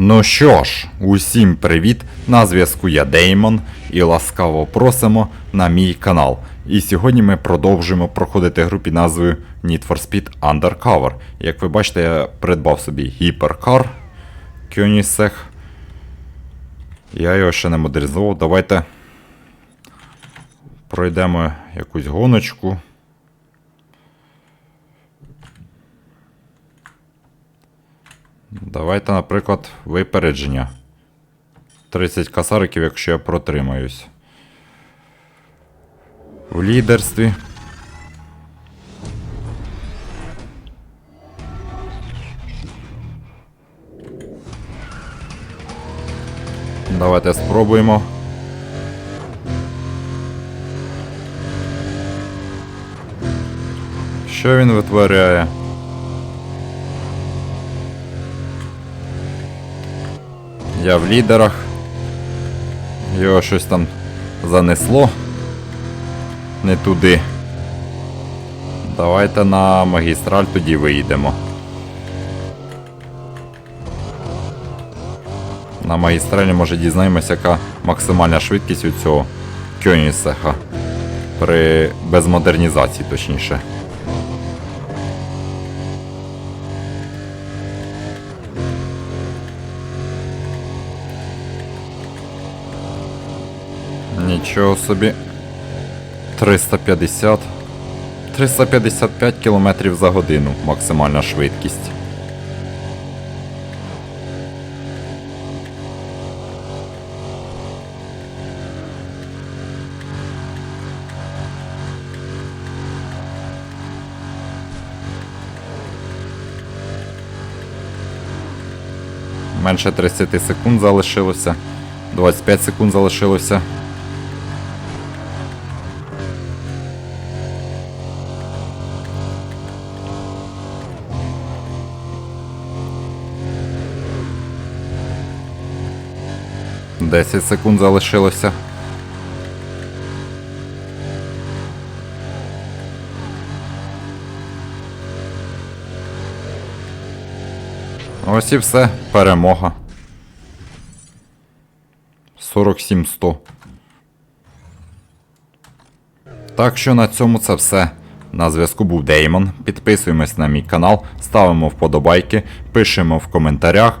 Ну що ж, усім привіт! На зв'язку я Деймон і ласкаво просимо на мій канал. І сьогодні ми продовжуємо проходити гру під назвою Need for Speed Undercover. Як ви бачите, я придбав собі гіперкар Кьонісех. Я його ще не модернізував. Давайте пройдемо якусь гоночку. Давайте, наприклад, випередження. 30 касариків, якщо я протримаюсь. В лідерстві. Давайте спробуємо. Що він витворяє? Я в лідерах. Його щось там занесло. Не туди. Давайте на магістраль тоді виїдемо. На магістралі може дізнаємося, яка максимальна швидкість у цього Кьонісеха. При без модернізації, точніше. Нічого собі. 350. 355 км за годину максимальна швидкість. Менше 30 секунд залишилося. 25 секунд залишилося. Десять секунд залишилося. Ось і все. Перемога. 47-100. Так що на цьому це все. На зв'язку був Деймон. Підписуємось на мій канал, ставимо вподобайки, пишемо в коментарях.